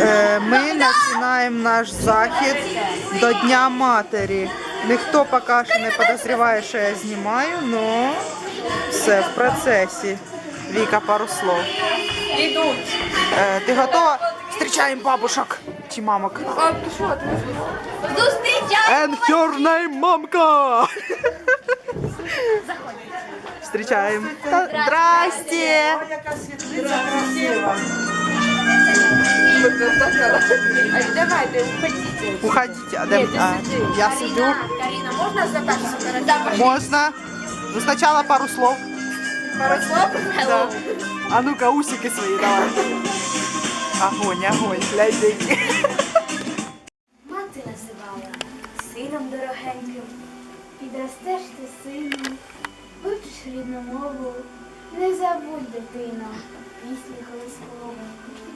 Е, Ми починаємо наш захід до Дня Матері. Ніхто поки що не підозріває, що я знімаю, але все в процесі. Віка, пару слов. Ідуть. Е, Ти готова? Зустрічаємо бабушок чи мамок. Зустрічай! And your name, мамка! Встречаем. Здрасте! Давайте, уходите. Уходите. А, де- а, я сидю. Карина, можна запишемо? Можно. Ну, сначала пару слов. Пару слов? Да. А ну-ка, усики свои давай. Огонь, огонь, глядь. Мати називала сином дорогеньким. Підростеш ти сином, вивчиш рідну мову, не забудь, дитино, пісні колискові.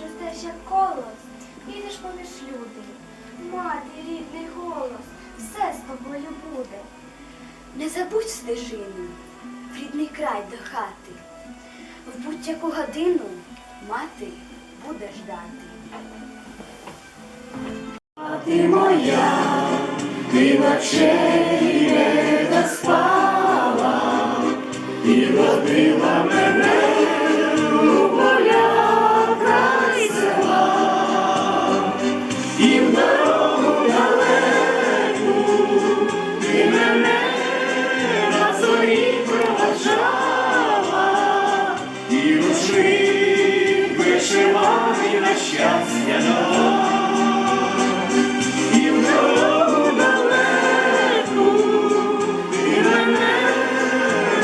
Підростеш як колос, підеш поміж люди. Мати, рідний голос, все з тобою буде. Не забудь стежину, в рідний край до хати. В будь-яку годину мати буде ждати. Мати моя, ти І на щастя нам. І в мене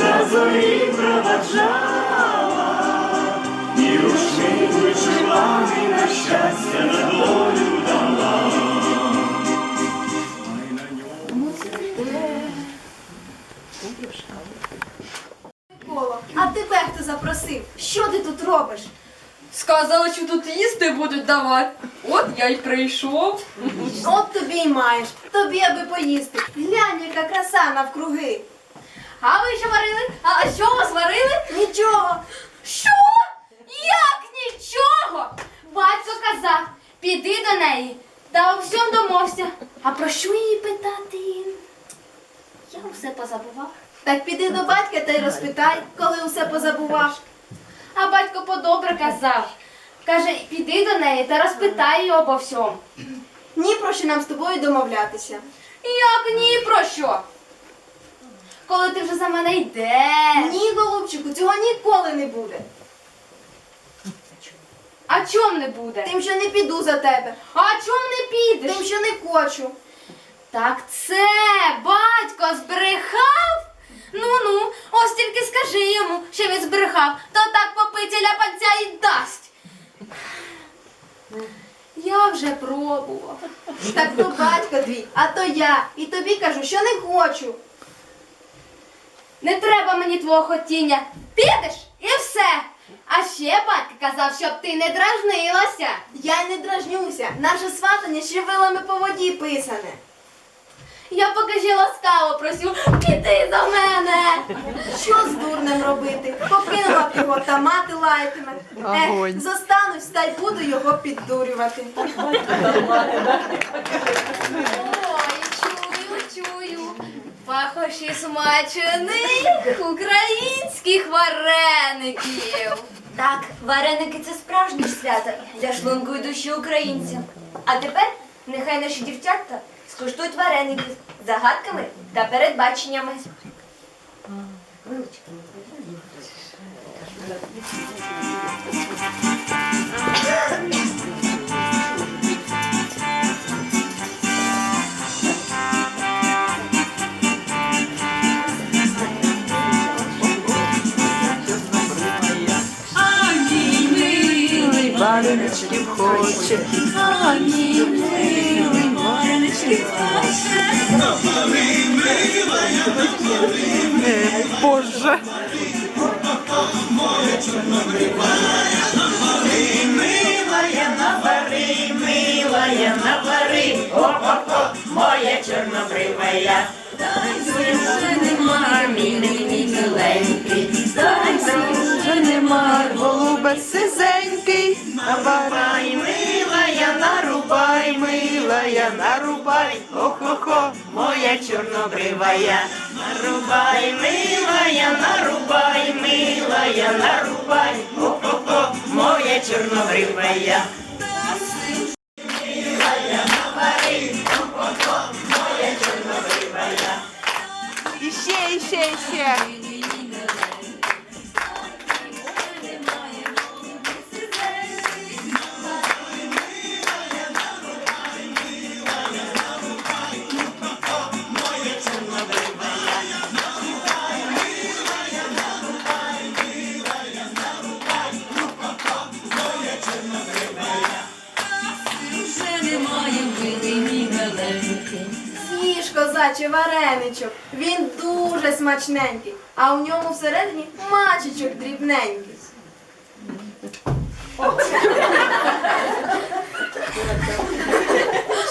на зорі проваджала. І вишиваний на щастя на долю а тебе хто запросив? Що ти тут робиш? Сказали, що тут їсти будуть давати. От я й прийшов. От тобі й маєш, тобі аби поїсти. Глянь, яка краса навкруги. А ви що варили? А що вас варили? Нічого. Що? Як нічого? Батько казав, піди до неї та у всьому домовся. А про що її питати? Я усе позабував. Так піди до батька та й розпитай, коли усе позабував. А батько подобре казав. Каже, піди до неї та розпитай її обо всьому. Ні про що нам з тобою домовлятися. Як ні про що? Коли ти вже за мене йдеш. Ні, голубчику, цього ніколи не буде. А чом не буде? Тим, що не піду за тебе, А чом не підеш? тим, що не хочу. Так це батько збрехав? Ну ну, ось тільки скажи йому, що він збрехав, то так попиті ляпанця і дасть. Я вже пробував. Так то батько твій, а то я. І тобі кажу, що не хочу. Не треба мені твого хотіння. Підеш і все. А ще батько казав, щоб ти не дражнилася. Я не дражнюся. Наше сватання ще вилами по воді писане. Я покажи ласкаво просю, піди до мене. Що з дурнем робити? Покинула б його та мати лаятиме. Ех, зостанусь та й буду його піддурювати. Ой, чую, чую. Пахощі смачених українських вареників. Так, вареники це справжнє свято для шлунку і душі українців. А тепер нехай наші дівчатка скуштують вареники з загадками та передбаченнями. Вареничків хоче. Е, Боже. Милая милая навари, о-о-о, моя чорнобривая. Танцюй, вже нема, мій мій миленький, танцюй, Нема голубе сизенький. милая, нарубай, милая, нарубай, ох-охо, моя чорнобривая. Нарубай, милая, нарубай, милая, нарубай, ох-охо, моя чорнобривая. Козачий вареничок, він дуже смачненький, а у ньому всередині мачечок дрібненький.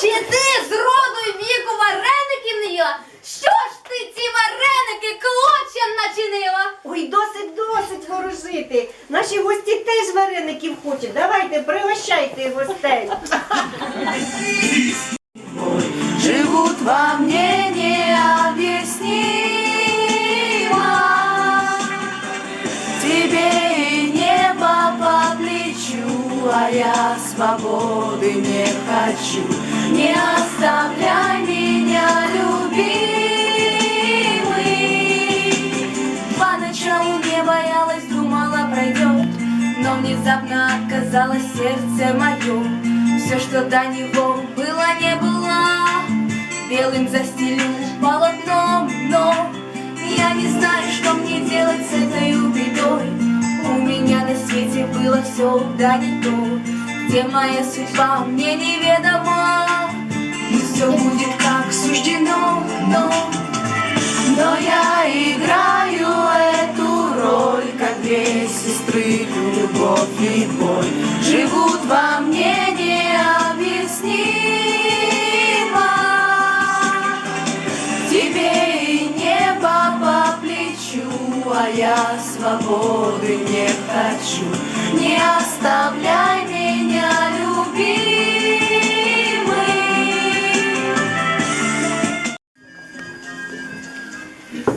Чи ти з роду й віку вареників не їла? Що ж ти ці вареники клочем начинила? Ой, досить, досить ворожити. Наші гості теж вареників хочуть. Давайте, пригощайте гостей. Я свободы не хочу. Не оставляй меня, любимый. Поначалу не боялась, думала пройдет Но внезапно отказалось сердце мое Все, что до него было, не было. Белым застелю полотном, но Я не знаю, что мне делать с этой бедой меня на свете было все, да не то Где моя судьба, мне неведомо И все будет как суждено, но но я играю эту роль, как две сестры, любовь и боль живут во мне необъяснимо. Я свободы не хочу. Не оставляй меня, любимый.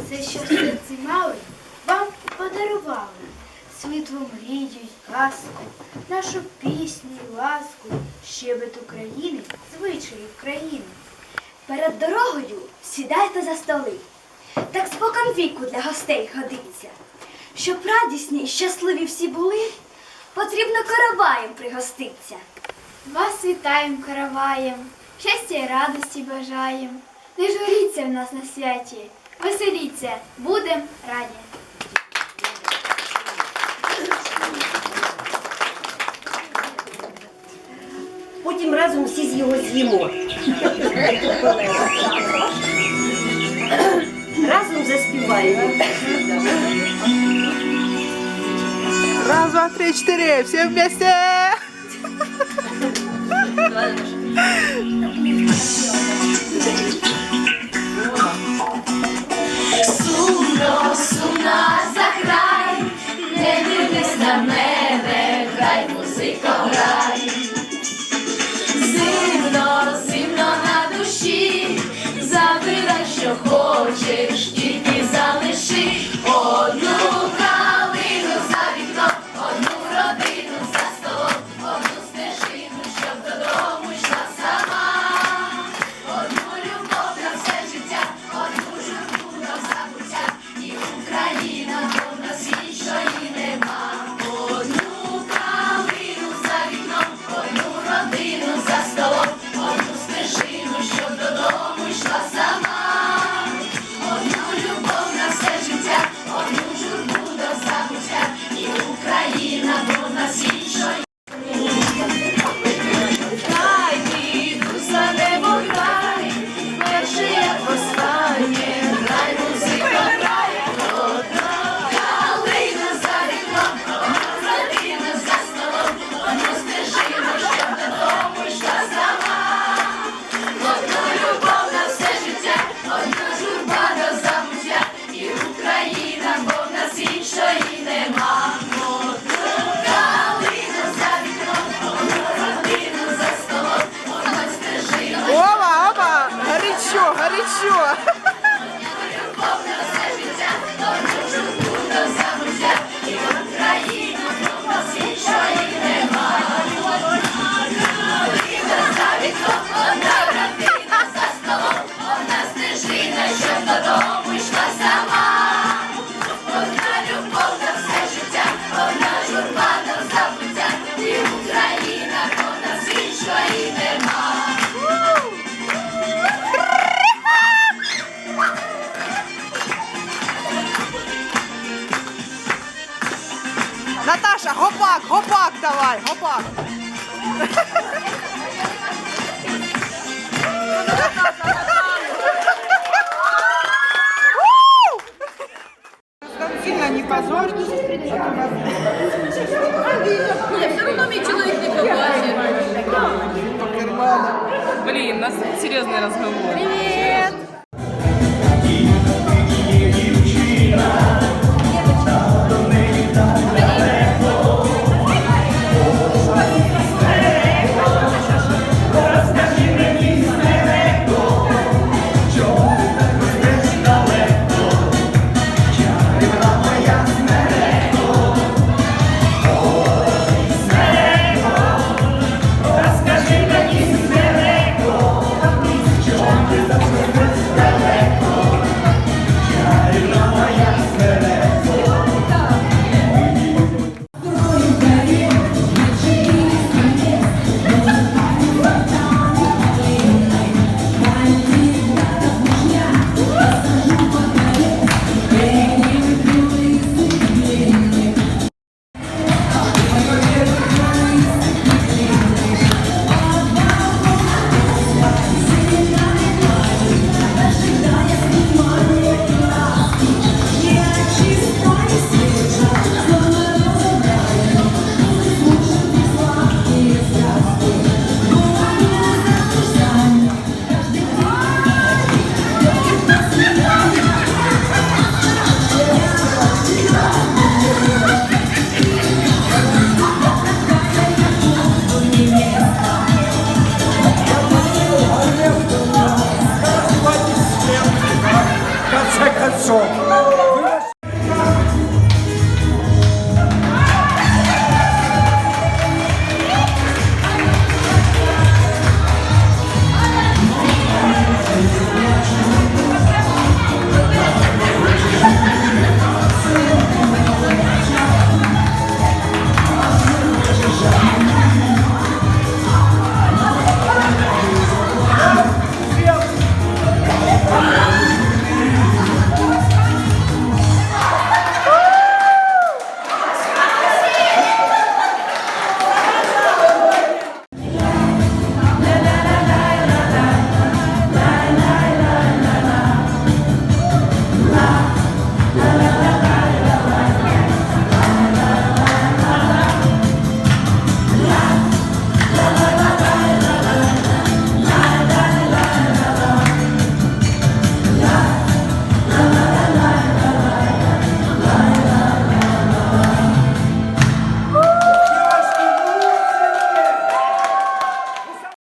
Все, що в серці мали, вам подарували світлу мрію й казку, нашу пісню й ласку, щебет України, звичаї країни. Перед дорогою сідайте за столи. Так спокон віку для гостей годиться. Щоб радісні й щасливі всі були, потрібно караваєм пригоститься. Вас вітаєм караваєм, щастя й радості бажаєм. Не журіться в нас на святі, веселіться, будем раді. Потім разом всі з його з'їмо. Разом заспіваємо. Раз, два, три, четыре. Все вместе. іншої нема. 好พร